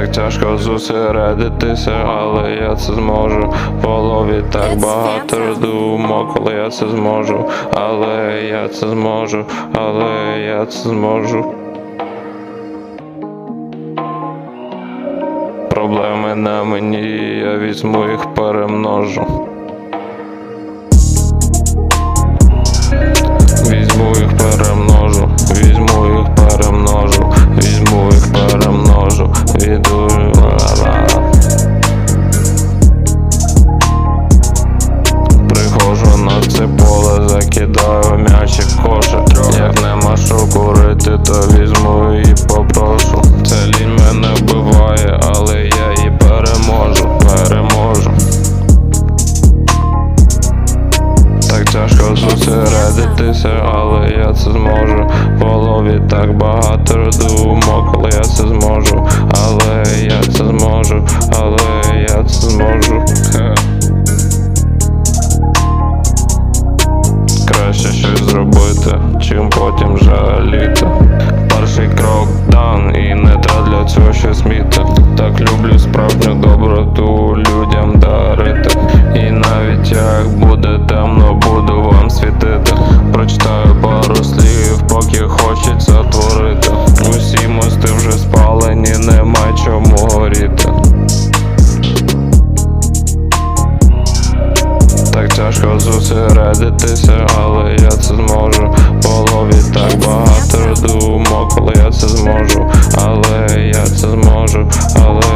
Так тяжко зосередитися, але я це зможу. В голові так багато думок, коли я це зможу, але я це зможу, але я це зможу. Проблеми на мені, я візьму їх перемножу. Закидаю м'ячик кошик Як нема що курити, то візьму і попрошу. Це лінь мене вбиває, але я її переможу, переможу. Так тяжко зосередитися, але я це зможу. В голові так багато думок, коли я це зможу, але я це зможу, але зробити, чим потім жаліти. Перший крок дан, і не треба для цього щось сміти. Так люблю справжню доброту людям дарити. І навіть як буде темно, буду вам світити. Прочитаю пару слів, поки хочеться творити. Усі мости вже спалені, нема чому горіти. Так тяжко зосередитися, але я це зможу. В голові так багато думок, коли я це зможу, але я це зможу, але.